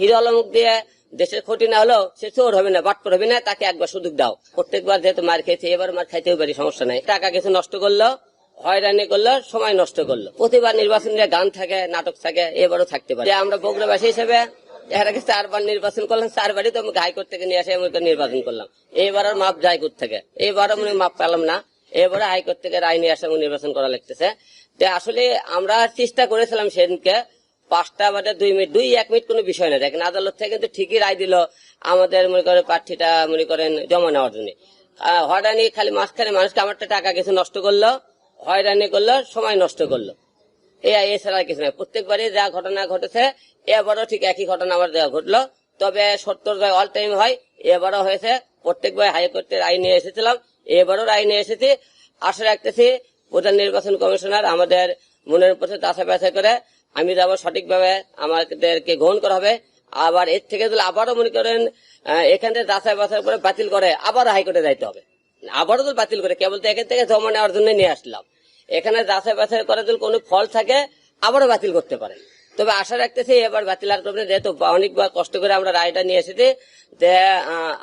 Hero আলমুক দিয়ে দেশের ক্ষতি না হলেও সে চোর হবে না, বাটপর হবে না, তাকে একবার সুযোগ দাও। প্রত্যেকবার যেহেতু মার খেয়েছে, এবার মার খাইতেও পারি, সমস্যা নাই। টাকা কিছু নষ্ট করল, হয়রানি করল, সময় নষ্ট করল। প্রতিবার নির্বাচন নিয়ে গান থাকে, নাটক থাকে, এবারও থাকতে পারে। আমরা বগুড়াবাসী হিসেবে চারবার নির্বাচন করলাম? চারবারই তো আমি হাইকোর্ট থেকে নিয়ে আসে, আমি নির্বাচন করলাম। এইবার আর মাপ হাইকোর্ট থেকে এইবারও আমি মাপ পেলাম না। এবারে হাইকোর্ট থেকে রায় নিয়ে আসে নির্বাচন করা লাগতেছে। আসলে আমরা চেষ্টা করেছিলাম সেদিনকে পাঁচটা বাদে দুই মিনিট, দুই, এক মিনিট কোনো বিষয় না। দেখেন আদালত থেকে কিন্তু ঠিকই রায় দিল, আমাদের মনে করেন প্রার্থীটা মনে করেন জমা নেওয়ার জন্য। হয়রানি খালি মাঝখানে মানুষকে আমারটা টাকা কিছু নষ্ট করল, হয়রানি করল, সময় নষ্ট করল। এই এছাড়া কিছু নয় প্রত্যেকবারই যা ঘটনা ঘটেছে, এবারও ঠিক একই ঘটনা আমার ঘটলো। তবে সত্তর জয় অল টাইম হয়, এবারও হয়েছে। প্রত্যেকবার হাইকোর্টের নিয়ে এসেছিলাম, এবারও নিয়ে এসেছি। আশা রাখতেছি প্রধান নির্বাচন কমিশনার আমাদের মনের উপর তাছা ব্যথা করে আমি যাব সঠিকভাবে আমাদেরকে গ্রহণ করা হবে। আবার এর থেকে যদি আবারও মনে করেন এখান থেকে যাচাই বাছাই করে বাতিল করে আবার হাইকোর্টে যাইতে হবে। আবারও তো বাতিল করে, কেবল তো এখান থেকে জমা নেওয়ার জন্য নিয়ে আসলাম। এখানে যাচাই বাছাই করে যদি কোনো ফল থাকে, আবারও বাতিল করতে পারে। তবে আশা রাখতেছি এবার বাতিল আর যেহেতু অনেকবার কষ্ট করে আমরা রায়টা নিয়ে এসেছি যে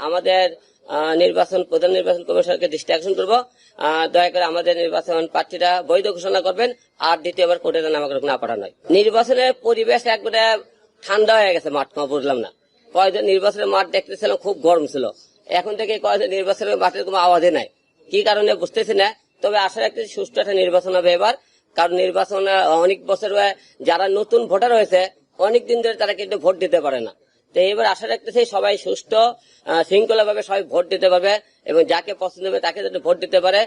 আমাদের নির্বাচন, প্রধান নির্বাচন কমিশনকে দৃষ্টি আকর্ষণ করব। দয়া করে আমাদের নির্বাচন প্রার্থীরা বৈধ ঘোষণা করবেন আর দ্বিতীয়বার কোর্টে আমাকে না পাঠানো নির্বাচনের পরিবেশ একবারে ঠান্ডা হয়ে গেছে, মাঠ বুঝলাম না। কয়েকজন নির্বাচনের মাঠ দেখতেছিলাম, খুব গরম ছিল। এখন থেকে কয়েকজন নির্বাচনের মাঠের কোনো আওয়াজে নাই। কি কারণে বুঝতেছি না, তবে আশা রাখতে সুষ্ঠু একটা নির্বাচন হবে এবার। কারণ নির্বাচন অনেক বছর যারা নতুন ভোটার হয়েছে, অনেক দিন ধরে তারা কিন্তু ভোট দিতে পারে না। তো এবার আশা রাখতেছি সবাই সুস্থ শৃঙ্খলাভাবে সবাই ভোট দিতে পারবে এবং যাকে পছন্দ হবে তাকে যাতে ভোট দিতে পারে।